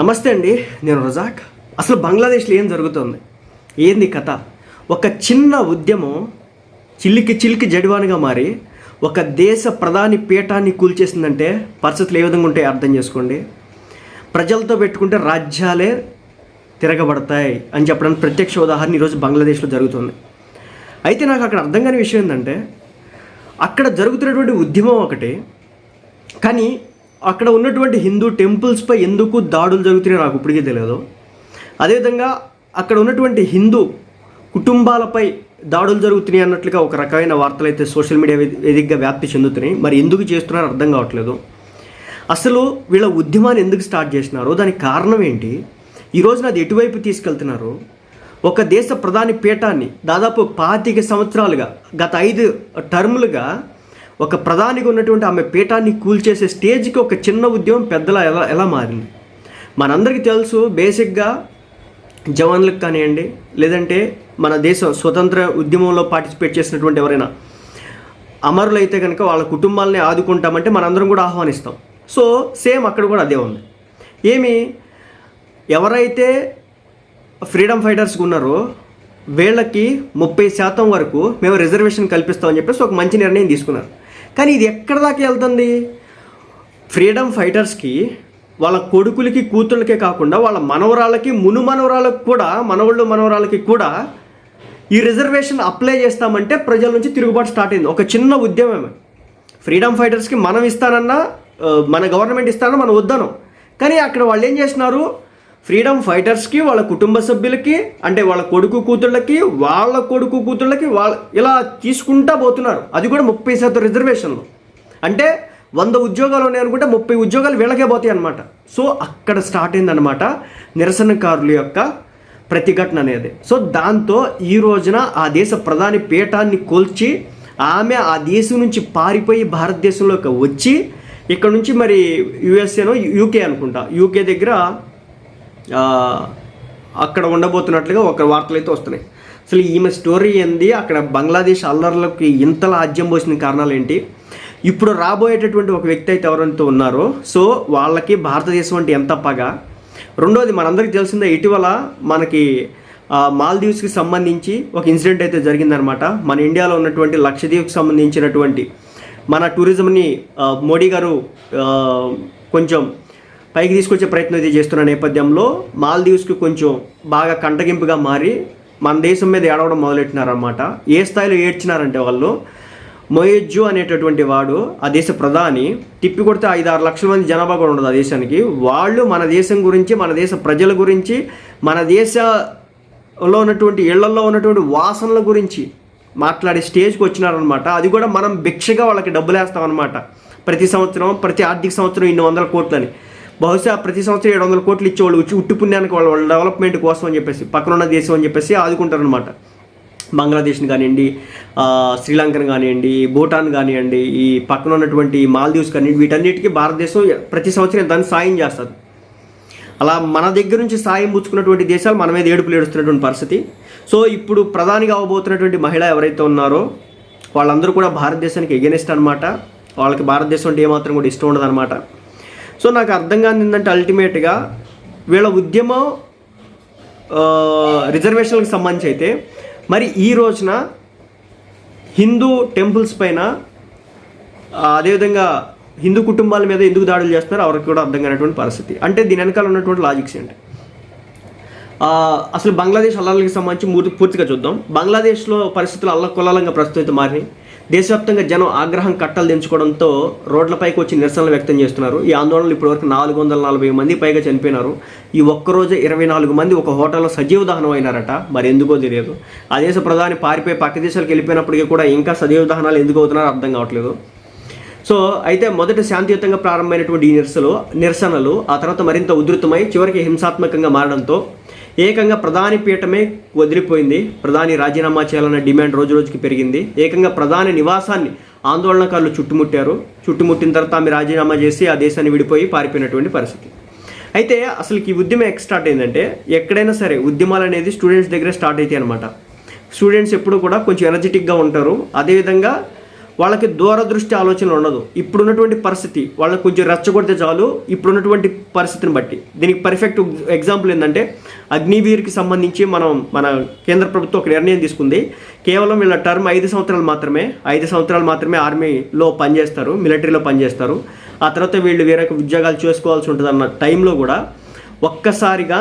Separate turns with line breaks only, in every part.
నమస్తే అండి నేను రజాక్. అసలు బంగ్లాదేశ్లో ఏం జరుగుతుంది? ఏంది కథ? ఒక చిన్న ఉద్యమం చిల్లికి చిల్లికి జడివానిగా మారి ఒక దేశ ప్రధాని పీఠాన్ని కూల్చేసిందంటే పరిస్థితులు ఏ విధంగా ఉంటాయి అర్థం చేసుకోండి. ప్రజలతో పెట్టుకుంటే రాజ్యాలే తిరగబడతాయి అని చెప్పడానికి ప్రత్యక్ష ఉదాహరణ ఈరోజు బంగ్లాదేశ్లో జరుగుతుంది. అయితే నాకు అక్కడ అర్థం కాని విషయం ఏంటంటే అక్కడ జరుగుతున్నటువంటి ఉద్యమం ఒకటి కానీ అక్కడ ఉన్నటువంటి హిందూ టెంపుల్స్పై ఎందుకు దాడులు జరుగుతున్నాయో నాకు ఇప్పటికీ తెలియదు. అదేవిధంగా అక్కడ ఉన్నటువంటి హిందూ కుటుంబాలపై దాడులు జరుగుతున్నాయి అన్నట్లుగా ఒక రకమైన వార్తలు అయితే సోషల్ మీడియా వేదికగా వ్యాప్తి చెందుతున్నాయి. మరి ఎందుకు చేస్తున్నారో అర్థం కావట్లేదు. అసలు వీళ్ళ ఉద్యమాన్ని ఎందుకు స్టార్ట్ చేసినారో దానికి కారణం ఏంటి? ఈ అది ఎటువైపు తీసుకెళ్తున్నారు? ఒక దేశ ప్రధాని పీఠాన్ని దాదాపు పాతిక సంవత్సరాలుగా గత ఐదు టర్ములుగా ఒక ప్రధానిగా ఉన్నటువంటి ఆమె పీఠాన్ని కూల్చేసే స్టేజ్కి ఒక చిన్న ఉద్యమం పెద్దలా ఎలా ఎలా మారింది? మనందరికీ తెలుసు బేసిక్గా జవాన్లకు కానివ్వండి లేదంటే మన దేశం స్వతంత్ర ఉద్యమంలో పార్టిసిపేట్ చేసినటువంటి ఎవరైనా అమరులైతే కనుక వాళ్ళ కుటుంబాలని ఆదుకుంటామంటే మనందరం కూడా ఆహ్వానిస్తాం. సో సేమ్ అక్కడ కూడా అదే ఉంది. ఏమి? ఎవరైతే ఫ్రీడమ్ ఫైటర్స్కి ఉన్నారో వీళ్ళకి ముప్పై శాతం వరకు మేము రిజర్వేషన్ కల్పిస్తామని చెప్పేసి ఒక మంచి నిర్ణయం తీసుకున్నారు. కానీ ఇది ఎక్కడ దాకా వెళ్తుంది? ఫ్రీడమ్ ఫైటర్స్కి వాళ్ళ కొడుకులకి కూతుళ్ళకే కాకుండా వాళ్ళ మనవరాళ్ళకి మును మనవరాళ్ళకి కూడా మనవళ్ళు మనవరాళ్ళకి కూడా ఈ రిజర్వేషన్ అప్లై చేస్తామంటే ప్రజల నుంచి తిరుగుబాటు స్టార్ట్ అయింది. ఒక చిన్న ఉద్యమమే ఫ్రీడమ్ ఫైటర్స్కి మనం ఇస్తానన్నా మన గవర్నమెంట్ ఇస్తానన్నా మనం వద్దను కానీ అక్కడ వాళ్ళు ఏం చేస్తున్నారు? ఫ్రీడమ్ ఫైటర్స్కి వాళ్ళ కుటుంబ సభ్యులకి అంటే వాళ్ళ కొడుకు కూతుళ్ళకి వాళ్ళ కొడుకు కూతుళ్ళకి వాళ్ళ ఇలా తీసుకుంటా పోతున్నారు. అది కూడా ముప్పై శాతం రిజర్వేషన్లు. అంటే వంద ఉద్యోగాలు ఉన్నాయి అనుకుంటే ముప్పై ఉద్యోగాలు వీళ్ళకే పోతాయి అనమాట సో అక్కడ స్టార్ట్ అయిందనమాట నిరసనకారుల యొక్క ప్రతిఘటన అనేది. సో దాంతో ఈ రోజున ఆ దేశ ప్రధాని పీఠాన్ని కోల్చి ఆమె ఆ దేశం నుంచి పారిపోయి భారతదేశంలోకి వచ్చి ఇక్కడ నుంచి మరి యుఎస్ఏనో యూకే అనుకుంటా. యూకే దగ్గర అక్కడ ఉండబోతున్నట్లుగా ఒక వార్తలు అయితే వస్తున్నాయి. అసలు ఈమె స్టోరీ ఏంది? అక్కడ బంగ్లాదేశ్ అల్లర్లకి ఇంతలా ఆజ్యం పోసిన కారణాలు ఏంటి ఇప్పుడు రాబోయేటటువంటి ఒక వ్యక్తి అయితే ఎవరంతా ఉన్నారో సో వాళ్ళకి భారతదేశం అంటే ఎంత పగ? రెండోది మనందరికీ తెలిసిందే ఇటీవల మనకి మాల్దీవ్స్కి సంబంధించి ఒక ఇన్సిడెంట్ అయితే జరిగిందనమాట. మన ఇండియాలో ఉన్నటువంటి లక్షద్వీప్కి సంబంధించినటువంటి మన టూరిజంని మోడీ గారు కొంచెం పైకి తీసుకొచ్చే ప్రయత్నం అయితే చేస్తున్న నేపథ్యంలో మాల్దీవ్స్కి కొంచెం బాగా కంటగింపుగా మారి మన దేశం మీద ఏడవడం మొదలెట్టినారనమాట ఏ స్థాయిలో ఏడ్చినారంటే వాళ్ళు? మొయజ్జు అనేటటువంటి వాడు ఆ దేశ ప్రధాని తిప్పి కొడితే ఐదు ఆరు లక్షల మంది జనాభా కూడా ఉండదు ఆ దేశానికి. వాళ్ళు మన దేశం గురించి మన దేశ ప్రజల గురించి మన దేశంలో ఉన్నటువంటి ఇళ్ళలో ఉన్నటువంటి వాసనల గురించి మాట్లాడే స్టేజ్కి వచ్చినారనమాట అది కూడా మనం భిక్షగా వాళ్ళకి డబ్బులు వేస్తామన్నమాట ప్రతి సంవత్సరం ప్రతి ఆర్థిక సంవత్సరం ఇన్ని వందల కోట్లని. బహుశా ప్రతి సంవత్సరం ఏడు వందల కోట్లు ఇచ్చేవాళ్ళు వచ్చి ఉట్టు పుణ్యానికి వాళ్ళ వాళ్ళ డెవలప్మెంట్ కోసం అని చెప్పేసి పక్కనున్న దేశం అని చెప్పేసి ఆదుకుంటారనమాట బంగ్లాదేశ్ని కానివ్వండి శ్రీలంకను కానివ్వండి భూటాన్ కానివ్వండి ఈ పక్కన ఉన్నటువంటి మాల్దీవ్స్ కానివ్వండి వీటన్నిటికీ భారతదేశం ప్రతి సంవత్సరం దాన్ని సాయం చేస్తుంది. అలా మన దగ్గర నుంచి సాయం పుచ్చుకున్నటువంటి దేశాలు మన మీద ఏడుపులు ఏడుస్తున్నటువంటి పరిస్థితి. సో ఇప్పుడు ప్రధానిగా అవ్వబోతున్నటువంటి మహిళ ఎవరైతే ఉన్నారో వాళ్ళందరూ కూడా భారతదేశానికి ఎగెనిస్ట్ అనమాట వాళ్ళకి భారతదేశం అంటే ఏమాత్రం కూడా ఇష్టం ఉండదు అనమాట సో నాకు అర్థం కాని ఏంటంటే అల్టిమేట్గా వీళ్ళ ఉద్యమం రిజర్వేషన్లకు సంబంధించి అయితే మరి ఈ రోజున హిందూ టెంపుల్స్ పైన అదేవిధంగా హిందూ కుటుంబాల మీద ఎందుకు దాడులు చేస్తున్నారు ఎవరికి కూడా అర్థం కానటువంటి పరిస్థితి. అంటే దీని వెనకాల ఉన్నటువంటి లాజిక్స్ ఏంటి? అసలు బంగ్లాదేశ్ అల్లాలకి సంబంధించి పూర్తిగా చూద్దాం. బంగ్లాదేశ్లో పరిస్థితులు అల్లకొల్లాలంగా ప్రస్తుతం అయితే మారినాయి. దేశవ్యాప్తంగా జనం ఆగ్రహం కట్టలు దించుకోవడంతో రోడ్లపైకి వచ్చి నిరసనలు వ్యక్తం చేస్తున్నారు. ఈ ఆందోళనలు ఇప్పటివరకు నాలుగు వందల నలభై మంది పైగా చనిపోయినారు. ఈ ఒక్కరోజు ఇరవై నాలుగు మంది ఒక హోటల్లో సజీవ దహనం అయినారట. మరి ఎందుకో తెలియదు. ఆ దేశ ప్రధాని పారిపోయి పక్క దేశాలకు వెళ్ళిపోయినప్పటికీ కూడా ఇంకా సజీవ దహనాలు ఎందుకు అవుతున్నారో అర్థం కావట్లేదు. సో అయితే మొదట శాంతియుతంగా ప్రారంభమైనటువంటి ఈ నిరసనలు నిరసనలు ఆ తర్వాత మరింత ఉధృతమై చివరికి హింసాత్మకంగా మారడంతో ఏకంగా ప్రధాని పీఠమే వదిలిపోయింది. ప్రధాని రాజీనామా చేయాలన్న డిమాండ్ రోజు రోజుకి పెరిగింది. ఏకంగా ప్రధాని నివాసాన్ని ఆందోళనకారులు చుట్టుముట్టారు. చుట్టుముట్టిన తర్వాత ఆమె రాజీనామా చేసి ఆ దేశాన్ని విడిపోయి పారిపోయినటువంటి పరిస్థితి. అయితే అసలు ఈ ఉద్యమం ఎక్కడ స్టార్ట్ అయిందంటే ఎక్కడైనా సరే ఉద్యమాలు అనేది స్టూడెంట్స్ దగ్గర స్టార్ట్ అవుతాయి అనమాట స్టూడెంట్స్ ఎప్పుడు కూడా కొంచెం ఎనర్జెటిక్గా ఉంటారు. అదేవిధంగా వాళ్ళకి దూరదృష్టి ఆలోచన ఉండదు. ఇప్పుడున్నటువంటి పరిస్థితి వాళ్ళకి కొంచెం రెచ్చగొడితే చాలు. ఇప్పుడున్నటువంటి పరిస్థితిని బట్టి. దీనికి పర్ఫెక్ట్ ఎగ్జాంపుల్ ఏంటంటే అగ్నివీర్కి సంబంధించి మనం మన కేంద్ర ప్రభుత్వం ఒక నిర్ణయం తీసుకుంది. కేవలం వీళ్ళ టర్మ్ ఐదు సంవత్సరాలు మాత్రమే ఐదు సంవత్సరాలు మాత్రమే ఆర్మీలో పనిచేస్తారు మిలిటరీలో పనిచేస్తారు. ఆ తర్వాత వీళ్ళు వేరొక ఉద్యోగాలు చేసుకోవాల్సి ఉంటుంది అన్న టైంలో కూడా ఒక్కసారిగా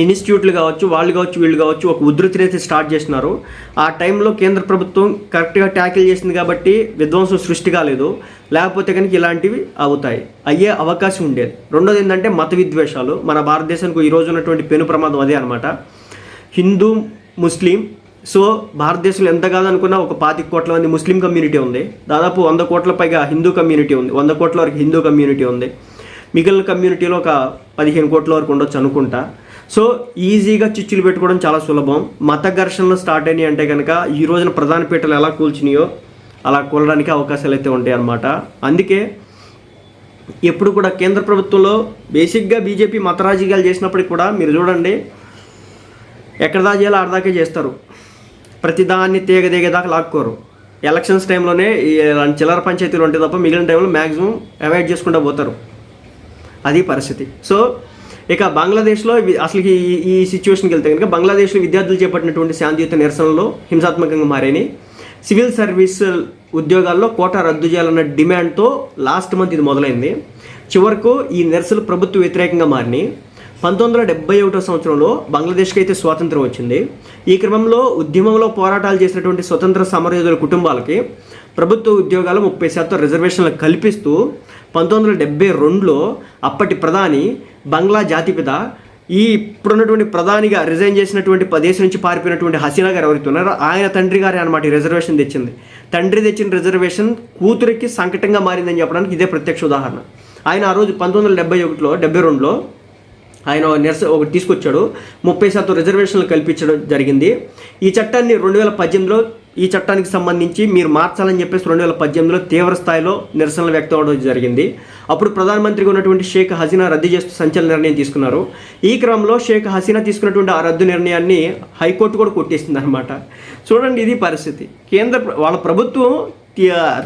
ఇన్స్టిట్యూట్లు కావచ్చు వాళ్ళు కావచ్చు వీళ్ళు కావచ్చు ఒక ఉధృతిని అయితే స్టార్ట్ చేసినారు ఆ టైంలో కేంద్ర ప్రభుత్వం కరెక్ట్గా ట్యాకిల్ చేసింది కాబట్టి విధ్వంసం సృష్టి కాలేదు లేకపోతే కనుక ఇలాంటివి అవుతాయి. అయ్యే అవకాశం ఉండేది రెండోది ఏంటంటే మత విద్వేషాలు. మన భారతదేశానికి ఈ ఉన్నటువంటి పెను ప్రమాదం అదే అనమాట హిందూ ముస్లిం సో భారతదేశంలో ఎంత కాదనుకున్నా ఒక పాతిక కోట్ల మంది ముస్లిం కమ్యూనిటీ ఉంది. దాదాపు వంద కోట్ల పైగా హిందూ కమ్యూనిటీ ఉంది. వంద కోట్ల వరకు హిందూ కమ్యూనిటీ ఉంది. మిగిలిన కమ్యూనిటీలో ఒక పదిహేను కోట్ల వరకు ఉండొచ్చు అనుకుంటా. సో ఈజీగా చిచ్చులు పెట్టుకోవడం చాలా సులభం. మత ఘర్షణలు స్టార్ట్ అయినాయి అంటే కనుక ఈ రోజున ప్రధాన పీటలు ఎలా కూల్చినాయో అలా కూలడానికి అవకాశాలు అయితే ఉంటాయి అన్నమాట. అందుకే ఎప్పుడు కూడా కేంద్ర ప్రభుత్వంలో బేసిక్గా బీజేపీ మత రాజకీయాలు చేసినప్పటికి కూడా మీరు చూడండి ఎక్కడ దాకా చేయాలో ఆడదాకే చేస్తారు. ప్రతిదాన్ని తీగ దిగేదాకా లాక్కోరు. ఎలక్షన్స్ టైంలోనే ఇలాంటి చిల్లర పంచాయతీలు ఉంటాయి తప్ప మిగిలిన టైంలో మ్యాక్సిమం అవాయిడ్ చేసుకుంటూ పోతారు. అది పరిస్థితి. సో ఇక బంగ్లాదేశ్లో అసలు ఈ ఈ సిచ్యువేషన్కి వెళ్తే కనుక బంగ్లాదేశ్లో విద్యార్థులు చేపట్టినటువంటి శాంతియుత నిరసనలో హింసాత్మకంగా మారాయి సివిల్ సర్వీస్ ఉద్యోగాల్లో కోటా రద్దు చేయాలన్న డిమాండ్తో లాస్ట్ మంత్ ఇది మొదలైంది. చివరకు ఈ నిరసనలు ప్రభుత్వ వ్యతిరేకంగా మారినాయి పంతొమ్మిది వందల డెబ్బై ఒకటో సంవత్సరంలో బంగ్లాదేశ్కి అయితే స్వాతంత్రం వచ్చింది. ఈ క్రమంలో ఉద్యమంలో పోరాటాలు చేసినటువంటి స్వతంత్ర సమరయోధుల కుటుంబాలకి ప్రభుత్వ ఉద్యోగాలు ముప్పై శాతం రిజర్వేషన్లు కల్పిస్తూ పంతొమ్మిది వందల డెబ్బై రెండులో అప్పటి ప్రధాని బంగ్లా జాతిపిత ఈ ఇప్పుడున్నటువంటి ప్రధానిగా రిజైన్ చేసినటువంటి దేశం నుంచి పారిపోయినటువంటి హసీనా గారు ఎవరైతే ఉన్నారో ఆయన తండ్రి గారే అనమాట ఈ రిజర్వేషన్ తెచ్చింది. తండ్రి తెచ్చిన రిజర్వేషన్ కూతురికి సంకటంగా మారిందని చెప్పడానికి ఇదే ప్రత్యక్ష ఉదాహరణ. ఆయన ఆ రోజు పంతొమ్మిది వందల డెబ్బై ఒకటిలో డెబ్బై రెండులో ఆయన నిరస ఒకటి తీసుకొచ్చాడు. ముప్పై శాతం రిజర్వేషన్లు కల్పించడం జరిగింది. ఈ చట్టాన్ని రెండు వేల పద్దెనిమిదిలో ఈ చట్టానికి సంబంధించి మీరు మార్చాలని చెప్పేసి రెండు వేల పద్దెనిమిదిలో తీవ్ర స్థాయిలో నిరసనలు వ్యక్తం అవడం జరిగింది. అప్పుడు ప్రధానమంత్రిగా ఉన్నటువంటి షేక్ హసీనా రద్దు చేస్తూ సంచలన నిర్ణయం తీసుకున్నారు. ఈ క్రమంలో షేక్ హసీనా తీసుకున్నటువంటి ఆ రద్దు నిర్ణయాన్ని హైకోర్టు కూడా కొట్టేసింది అనమాట చూడండి ఇది పరిస్థితి. కేంద్ర వాళ్ళ ప్రభుత్వం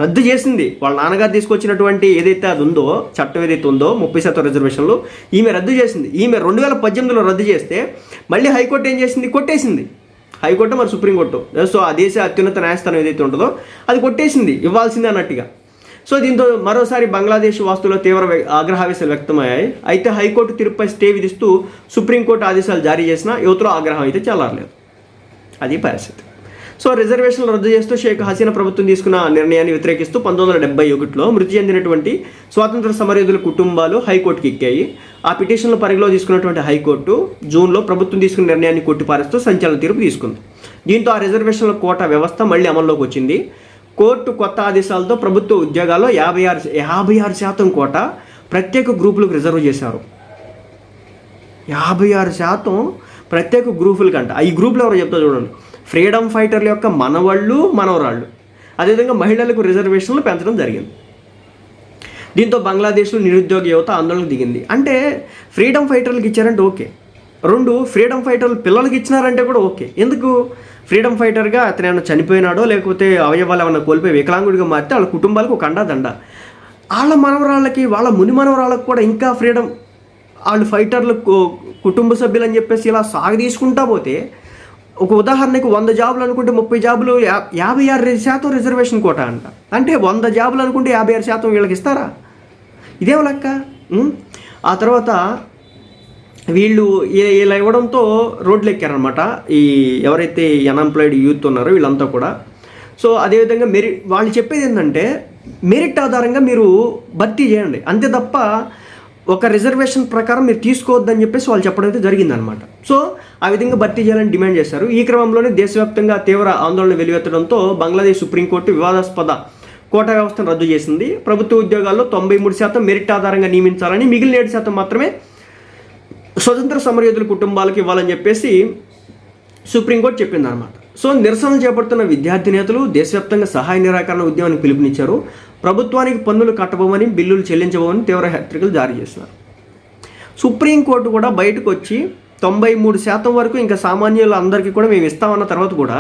రద్దు చేసింది. వాళ్ళ నాన్నగారు తీసుకొచ్చినటువంటి ఏదైతే అది ఉందో చట్టం ఏదైతే ఉందో ముప్పై శాతం రిజర్వేషన్లు ఈమె రద్దు చేసింది. ఈమె రెండు వేల పద్దెనిమిదిలో రద్దు చేస్తే మళ్ళీ హైకోర్టు ఏం చేసింది? కొట్టేసింది. హైకోర్టు మరి సుప్రీంకోర్టు. సో ఆ దేశ అత్యున్నత న్యాయస్థానం ఏదైతే ఉంటుందో అది కొట్టేసింది ఇవ్వాల్సిందే అన్నట్టుగా. సో దీంతో మరోసారి బంగ్లాదేశ్ వాస్తులో తీవ్ర ఆగ్రహావేశాలు వ్యక్తమయ్యాయి. అయితే హైకోర్టు తీర్పుపై స్టే విధిస్తూ సుప్రీంకోర్టు ఆదేశాలు జారీ చేసినా యువతలో ఆగ్రహం అయితే చల్లారలేదు. అది పరిస్థితి. సో రిజర్వేషన్లు రద్దు చేస్తూ షేక్ హసీనా ప్రభుత్వం తీసుకున్న నిర్ణయాన్ని వ్యతిరేకిస్తూ పంతొమ్మిది వందల డెబ్బై ఒకటిలో మృతి చెందినటువంటి స్వాతంత్ర సమరయోధుల కుటుంబాలు హైకోర్టుకి ఎక్కాయి. ఆ పిటిషన్లు పరిగణలో తీసుకున్నటువంటి హైకోర్టు జూన్లో ప్రభుత్వం తీసుకున్న నిర్ణయాన్ని కొట్టిపారేస్తూ సంచలన తీర్పు తీసుకుంది. దీంతో ఆ రిజర్వేషన్ల కోట వ్యవస్థ మళ్ళీ అమల్లోకి వచ్చింది. కోర్టు కొత్త ఆదేశాలతో ప్రభుత్వ ఉద్యోగాల్లో యాభై ఆరు యాభై ఆరు శాతం కోట ప్రత్యేక గ్రూపులకు రిజర్వ్ చేశారు. యాభై ఆరు శాతం ప్రత్యేక గ్రూపులకంట. ఈ గ్రూపులు ఎవరో చెప్తా చూడండి. ఫ్రీడమ్ ఫైటర్ల యొక్క మనవాళ్ళు మనవరాళ్ళు. అదేవిధంగా మహిళలకు రిజర్వేషన్లు పెంచడం జరిగింది. దీంతో బంగ్లాదేశ్లో నిరుద్యోగ యువత ఆందోళనకు దిగింది. అంటే ఫ్రీడమ్ ఫైటర్లకు ఇచ్చారంటే ఓకే. రెండు ఫ్రీడమ్ ఫైటర్లు పిల్లలకి ఇచ్చినారంటే కూడా ఓకే. ఎందుకు? ఫ్రీడమ్ ఫైటర్గా అతను ఏమైనా చనిపోయినాడో లేకపోతే అవయవాలు ఏమైనా కోల్పోయి వికలాంగుడిగా మారితే వాళ్ళ కుటుంబాలకు ఒక అండాదండ. వాళ్ళ మనవరాళ్ళకి వాళ్ళ ముని మనవరాళ్ళకి కూడా ఇంకా ఫ్రీడమ్ వాళ్ళు ఫైటర్లు కుటుంబ సభ్యులు అని చెప్పేసి ఇలా సాగు తీసుకుంటా పోతే ఒక ఉదాహరణకు వంద జాబులు అనుకుంటే ముప్పై జాబులు యా- యాభై ఆరు శాతం రిజర్వేషన్ కోట అంట. అంటే వంద జాబులు అనుకుంటే యాభై ఆరు శాతం వీళ్ళకి ఇస్తారా? ఇదేం లెక్క? ఆ తర్వాత వీళ్ళు ఇలా ఇవ్వడంతో రోడ్లు ఎక్కారనమాట ఈ ఎవరైతే అన్ఎంప్లాయిడ్ యూత్ ఉన్నారో వీళ్ళంతా కూడా. సో అదేవిధంగా మెరిట్ వాళ్ళు చెప్పేది ఏంటంటే మెరిట్ ఆధారంగా మీరు భర్తీ చేయండి. అంతే తప్ప ఒక రిజర్వేషన్ ప్రకారం మీరు తీసుకోవద్దని చెప్పేసి వాళ్ళు చెప్పడం అయితే జరిగిందనమాట. సో ఆ విధంగా భర్తీ చేయాలని డిమాండ్ చేశారు. ఈ క్రమంలోనే దేశవ్యాప్తంగా తీవ్ర ఆందోళన వెలువెత్తడంతో బంగ్లాదేశ్ సుప్రీంకోర్టు వివాదాస్పద కోటా వ్యవస్థను రద్దు చేసింది. ప్రభుత్వ ఉద్యోగాల్లో తొంభై మూడు శాతం మెరిట్ ఆధారంగా నియమించాలని మిగిలిన ఏడు శాతం మాత్రమే స్వతంత్ర సమరయోధుల కుటుంబాలకు ఇవ్వాలని చెప్పేసి సుప్రీంకోర్టు చెప్పింది అనమాట సో నిరసనలు చేపడుతున్న విద్యార్థి నేతలు దేశవ్యాప్తంగా సహాయ నిరాకరణ ఉద్యమానికి పిలుపునిచ్చారు. ప్రభుత్వానికి పన్నులు కట్టబోమని బిల్లులు చెల్లించబోమని తీవ్ర హెచ్చరికలు జారీ చేస్తున్నారు. సుప్రీంకోర్టు కూడా బయటకు వచ్చి తొంభై మూడు శాతం వరకు ఇంకా సామాన్యులందరికీ కూడా మేము ఇస్తామన్న తర్వాత కూడా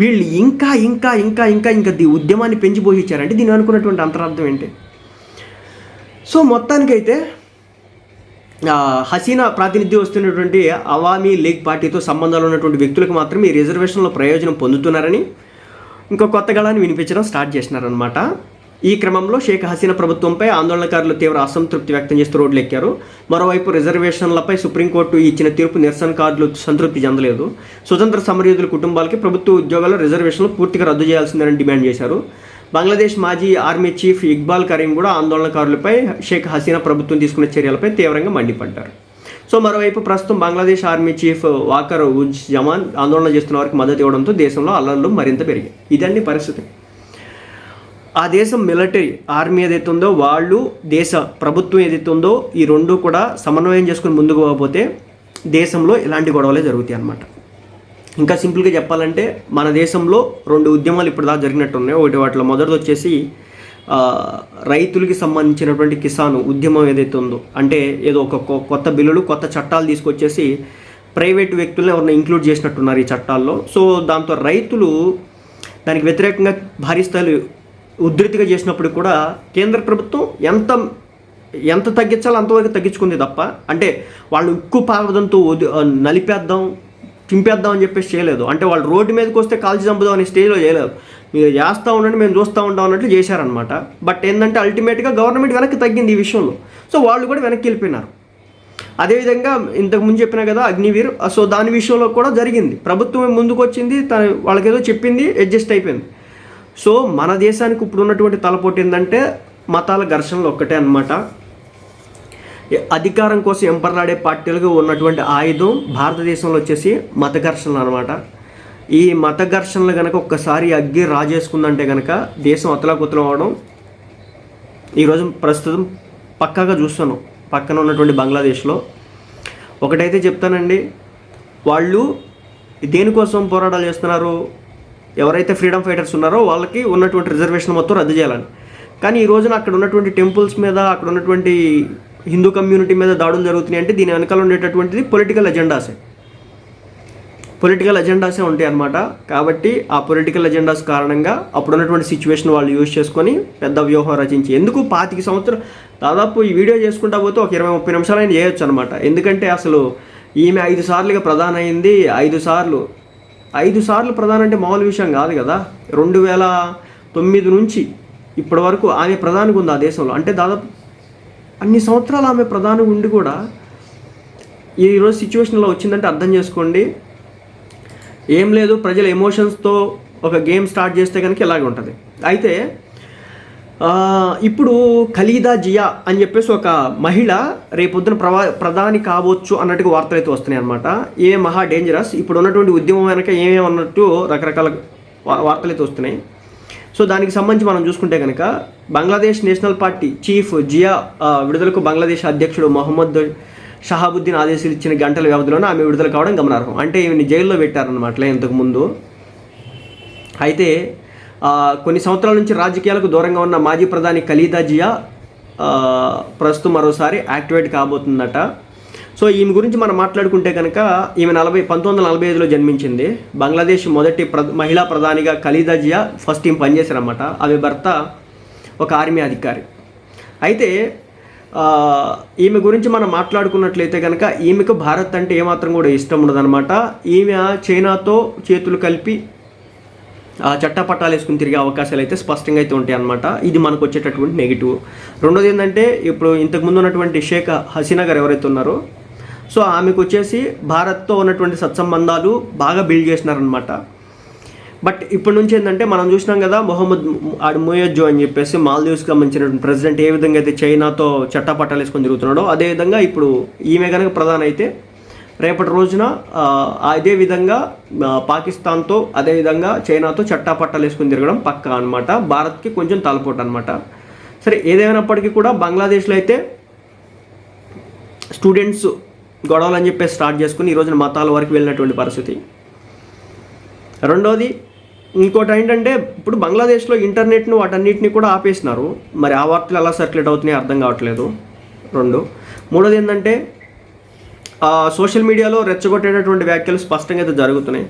వీళ్ళు ఇంకా ఇంకా ఇంకా ఇంకా ఇంకా దీ ఉద్యమాన్ని పెంచిపోయించారంటే దీని అనుకున్నటువంటి అంతరార్థం ఏంటి? సో మొత్తానికైతే హసీనా ప్రాతినిధ్యం వస్తున్నటువంటి అవామీ లీగ్ పార్టీతో సంబంధాలు ఉన్నటువంటి వ్యక్తులకు మాత్రం ఈ రిజర్వేషన్లో ప్రయోజనం పొందుతున్నారని ఇంకో కొత్త గళాన్ని వినిపించడం స్టార్ట్ చేసినారనమాట ఈ క్రమంలో షేక్ హసీనా ప్రభుత్వంపై ఆందోళనకారులు తీవ్ర అసంతృప్తి వ్యక్తం చేస్తూ రోడ్లు ఎక్కారు మరోవైపు రిజర్వేషన్లపై సుప్రీంకోర్టు ఇచ్చిన తీర్పు నిరసనకారులు సంతృప్తి చెందలేదు. స్వతంత్ర సమరయోధుల కుటుంబాలకి ప్రభుత్వ ఉద్యోగాల రిజర్వేషన్లు పూర్తిగా రద్దు చేయాల్సిందని డిమాండ్ చేశారు. బంగ్లాదేశ్ మాజీ ఆర్మీ చీఫ్ ఇక్బాల్ కరీం కూడా ఆందోళనకారులపై షేక్ హసీనా ప్రభుత్వం తీసుకున్న చర్యలపై తీవ్రంగా మండిపడ్డారు. సో మరోవైపు ప్రస్తుతం బంగ్లాదేశ్ ఆర్మీ చీఫ్ వాకర్ ఉజ్ జమాన్ ఆందోళన చేస్తున్న వారికి మద్దతు ఇవ్వడంతో దేశంలో అల్లర్లు మరింత పెరిగాయి. ఇదండి పరిస్థితి. ఆ దేశం మిలిటరీ ఆర్మీ ఏదైతే ఉందో వాళ్ళు దేశ ప్రభుత్వం ఏదైతే ఉందో ఈ రెండు కూడా సమన్వయం చేసుకుని ముందుకు పోకపోతే దేశంలో ఇలాంటి గొడవలే జరుగుతాయి అన్నమాట. ఇంకా సింపుల్గా చెప్పాలంటే మన దేశంలో రెండు ఉద్యమాలు ఇప్పుడు దాకా జరిగినట్టు ఉన్నాయి ఒకటి వాటిలో మొదటిది వచ్చేసి రైతులకి సంబంధించినటువంటి కిసాన్ ఉద్యమం ఏదైతే ఉందో అంటే ఏదో ఒక కొత్త బిల్లులు కొత్త చట్టాలు తీసుకొచ్చేసి ప్రైవేట్ వ్యక్తులను ఎవరిని ఇంక్లూడ్ చేసినట్టున్నారు ఈ చట్టాల్లో. సో దాంతో రైతులు దానికి వ్యతిరేకంగా భారీ స్థాయిలో ఉధృతిగా చేసినప్పుడు కూడా కేంద్ర ప్రభుత్వం ఎంత ఎంత తగ్గించాలో అంతవరకు తగ్గించుకుంది తప్ప అంటే వాళ్ళు ఉక్కు పావదంతో నలిపేద్దాం చింపేద్దాం అని చెప్పేసి చేయలేదు. అంటే వాళ్ళు రోడ్డు మీదకి వస్తే కాల్చి చంపుదాం అనే స్టేజ్లో చేయలేదు. మీరు చేస్తూ ఉండండి మేము చూస్తూ ఉంటాం అన్నట్లు చేశారనమాట బట్ ఏంటంటే అల్టిమేట్గా గవర్నమెంట్ వెనక్కి తగ్గింది ఈ విషయంలో. సో వాళ్ళు కూడా వెనక్కి వెళ్ళిపోయినారు. అదేవిధంగా ఇంతకు ముందు చెప్పినా కదా అగ్నివీర్ సో దాని విషయంలో కూడా జరిగింది. ప్రభుత్వం ముందుకు వచ్చింది తన వాళ్ళకేదో చెప్పింది అడ్జస్ట్ అయిపోయింది. సో మన దేశానికి ఇప్పుడు ఉన్నటువంటి తలపోటు ఏంటంటే మతాల ఘర్షణలు ఒక్కటే అనమాట అధికారం కోసం ఎంపర్లాడే పార్టీలకు ఉన్నటువంటి ఆయుధం భారతదేశంలో వచ్చేసి మత ఘర్షణలు అనమాట ఈ మత ఘర్షణలు కనుక ఒక్కసారి అగ్గి రాజేసుకుందంటే కనుక దేశం అతలాకుతలం అవడం ఈరోజు ప్రస్తుతం పక్కాగా చూస్తాను. పక్కన ఉన్నటువంటి బంగ్లాదేశ్లో. ఒకటైతే చెప్తానండి వాళ్ళు దేనికోసం పోరాటాలు చేస్తున్నారు? ఎవరైతే ఫ్రీడమ్ ఫైటర్స్ ఉన్నారో వాళ్ళకి ఉన్నటువంటి రిజర్వేషన్ మొత్తం రద్దు చేయాలని. కానీ ఈ రోజున అక్కడ ఉన్నటువంటి టెంపుల్స్ మీద అక్కడ ఉన్నటువంటి హిందూ కమ్యూనిటీ మీద దాడులు జరుగుతున్నాయి అంటే దీని వెనకాల ఉండేటటువంటిది పొలిటికల్ ఎజెండాసే పొలిటికల్ ఎజెండాసే ఉంటాయి అనమాట కాబట్టి ఆ పొలిటికల్ ఎజెండాస్ కారణంగా అప్పుడు ఉన్నటువంటి సిచ్యువేషన్ వాళ్ళు యూజ్ చేసుకొని పెద్ద వ్యూహం రచించి ఎందుకు పాతిక సంవత్సరం దాదాపు ఈ వీడియో చేసుకుంటా పోతే ఒక ఇరవై ముప్పై నిమిషాలు ఆయన చేయొచ్చు అనమాట ఎందుకంటే అసలు ఈమె ఐదు సార్లుగా ప్రధాన అయింది ఐదు సార్లు ఐదు సార్లు ప్రధాన అంటే మామూలు విషయం కాదు కదా. రెండు వేల తొమ్మిది నుంచి ఇప్పటి వరకు ఆమె ప్రధానిగా ఉంది ఆ దేశంలో. అంటే దాదాపు అన్ని సంవత్సరాలు ఆమె ప్రధాని ఉండి కూడా ఈరోజు సిచ్యువేషన్లో వచ్చిందంటే అర్థం చేసుకోండి. ఏం లేదు ప్రజల ఎమోషన్స్తో ఒక గేమ్ స్టార్ట్ చేస్తే కనుక ఇలాగే ఉంటుంది. అయితే ఇప్పుడు ఖలీదా జియా అని చెప్పేసి ఒక మహిళ రేపొద్దున ప్రవా ప్రధాని కావచ్చు అన్నట్టుగా వార్తలు అయితే వస్తున్నాయి అనమాట ఏ మహా డేంజరస్? ఇప్పుడు ఉన్నటువంటి ఉద్యమం వెనక ఏమేమి అన్నట్టు రకరకాల వార్తలు అయితే వస్తున్నాయి. సో దానికి సంబంధించి మనం చూసుకుంటే కనుక Bangladesh national party chief Zia విడుదలకు బంగ్లాదేశ్ అధ్యక్షుడు మొహమ్మద్ షహాబుద్దీన్ ఆదేశాలు ఇచ్చిన గంటల వ్యవధిలోనే ఆమె విడుదల కావడం గమనార్హం. అంటే ఈమెను జైల్లో పెట్టారనమాట ఇంతకు ముందు అయితే కొన్ని సంవత్సరాల నుంచి రాజకీయాలకు దూరంగా ఉన్న మాజీ ప్రధాని ఖలీదా జియా ప్రస్తుతం మరోసారి యాక్టివేట్ కాబోతుందట. సో ఈమె గురించి మనం మాట్లాడుకుంటే కనుక ఈమె నలభై పంతొమ్మిది వందల నలభై ఐదులో జన్మించింది. బంగ్లాదేశ్ మొదటి ప్ర మహిళా ప్రధానిగా ఖలీదా జియా ఫస్ట్ ఈమె పనిచేశారన్నమాట. ఆమె భర్త ఒక ఆర్మీ అధికారి. అయితే ఈమె గురించి మనం మాట్లాడుకున్నట్లయితే కనుక ఈమెకు భారత్ అంటే ఏమాత్రం కూడా ఇష్టం ఉండదన్నమాట. ఈమె చైనాతో చేతులు కలిపి చట్టపట్టాలు వేసుకుని తిరిగే అవకాశాలు అయితే స్పష్టంగా అయితే ఉంటాయి అనమాట ఇది మనకు వచ్చేటటువంటి నెగిటివ్ రెండోది ఏంటంటే ఇప్పుడు ఇంతకు ముందు ఉన్నటువంటి షేక్ హసీనా గారు ఎవరైతే ఉన్నారో సో ఆమెకు వచ్చేసి భారత్తో ఉన్నటువంటి సత్సంబంధాలు బాగా బిల్డ్ చేసినారనమాట బట్ ఇప్పటి నుంచి ఏంటంటే మనం చూసినాం కదా మొహమ్మద్ ఆడు మొయజ్జో అని చెప్పేసి మాల్దీవ్స్కి సంబంధించిన ప్రెసిడెంట్ ఏ విధంగా అయితే చైనాతో చట్టపట్టాలు వేసుకొని తిరుగుతున్నాడో అదేవిధంగా ఇప్పుడు ఈమె కనుక ప్రధాన అయితే రేపటి రోజున అదే విధంగా పాకిస్తాన్తో అదేవిధంగా చైనాతో చట్టాపట్టాలు వేసుకుని తిరగడం పక్కా అనమాట భారత్కి కొంచెం తలపోటు అనమాట సరే ఏదేమైనప్పటికీ కూడా బంగ్లాదేశ్లో అయితే స్టూడెంట్స్ గొడవలు అని చెప్పేసి స్టార్ట్ చేసుకుని ఈ రోజున మతాల వరకు వెళ్ళినటువంటి పరిస్థితి. రెండోది ఇంకోటి ఏంటంటే ఇప్పుడు బంగ్లాదేశ్లో ఇంటర్నెట్ను వాటన్నిటిని కూడా ఆపేసినారు. మరి ఆ వార్తలు ఎలా సర్క్యులేట్ అవుతున్నాయి అర్థం కావట్లేదు. రెండు మూడోది ఏంటంటే సోషల్ మీడియాలో రెచ్చగొట్టేటటువంటి వ్యాఖ్యలు స్పష్టంగా అయితే జరుగుతున్నాయి.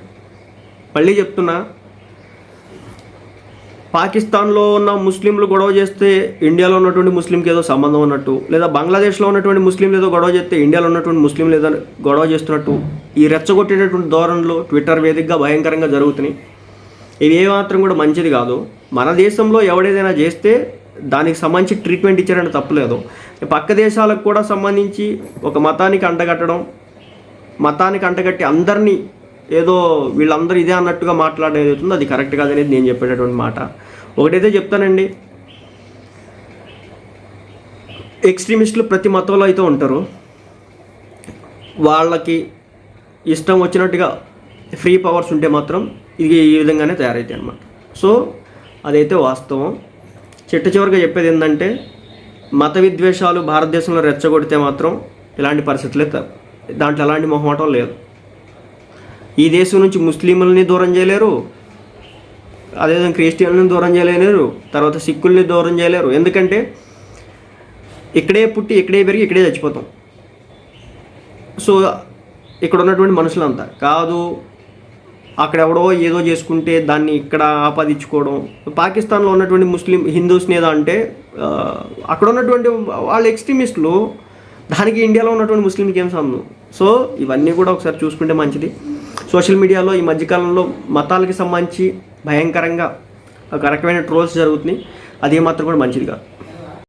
మళ్ళీ చెప్తున్నా పాకిస్తాన్లో ఉన్న ముస్లింలు గొడవ చేస్తే ఇండియాలో ఉన్నటువంటి ముస్లింకి ఏదో సంబంధం ఉన్నట్టు లేదా బంగ్లాదేశ్లో ఉన్నటువంటి ముస్లింలు ఏదో గొడవ చేస్తే ఇండియాలో ఉన్నటువంటి ముస్లింలు ఏదో గొడవ చేస్తున్నట్టు ఈ రెచ్చగొట్టేటటువంటి ధోరణులు ట్విట్టర్ వేదికగా భయంకరంగా జరుగుతున్నాయి. ఇవి ఏమాత్రం కూడా మంచిది కాదు. మన దేశంలో ఎవడేదైనా చేస్తే దానికి సంబంధించి ట్రీట్మెంట్ ఇచ్చారంటే తప్పులేదు పక్క దేశాలకు కూడా సంబంధించి ఒక మతానికి అంటగట్టడం మతానికి అంటగట్టి అందరినీ ఏదో వీళ్ళందరూ ఇదే అన్నట్టుగా మాట్లాడేది అవుతుంది అది కరెక్ట్ కాదనేది నేను చెప్పేటటువంటి మాట. ఒకటైతే చెప్తానండి ఎక్స్ట్రీమిస్టులు ప్రతి మతంలో అయితే ఉంటారు. వాళ్ళకి ఇష్టం వచ్చినట్టుగా ఫ్రీ పవర్స్ ఉంటే మాత్రం ఇది ఈ విధంగానే తయారవుతాయి అన్నమాట సో అదైతే వాస్తవం. చిట్ట చివరిగా చెప్పేది ఏంటంటే మత విద్వేషాలు భారతదేశంలో రెచ్చగొడితే మాత్రం ఇలాంటి పరిస్థితులే దాంట్లో ఎలాంటి మొహమాటం లేదు. ఈ దేశం నుంచి ముస్లింలని దూరం చేయలేరు అదేవిధంగా క్రిస్టియన్లను దూరం చేయలేరు తర్వాత సిక్కుల్ని దూరం చేయలేరు. ఎందుకంటే ఇక్కడే పుట్టి ఇక్కడే పెరిగి ఇక్కడే చచ్చిపోతాం. సో ఇక్కడ ఉన్నటువంటి మనుషులంతా కాదు అక్కడ ఎవడో ఏదో చేసుకుంటే దాన్ని ఇక్కడ ఆపాదించుకోవడం. పాకిస్తాన్లో ఉన్నటువంటి ముస్లిం హిందూస్ని ఏదో అంటే అక్కడ ఉన్నటువంటి వాళ్ళ ఎక్స్ట్రీమిస్టులు దానికి ఇండియాలో ఉన్నటువంటి ముస్లింకి ఏం సంబంధం? సో ఇవన్నీ కూడా ఒకసారి చూసుకుంటే మంచిది. సోషల్ మీడియాలో ఈ మధ్యకాలంలో మతాలకి సంబంధించి భయంకరంగా ఒక రకమైన ట్రోల్స్ జరుగుతున్నాయి. అది మాత్రం కూడా మంచిది కాదు.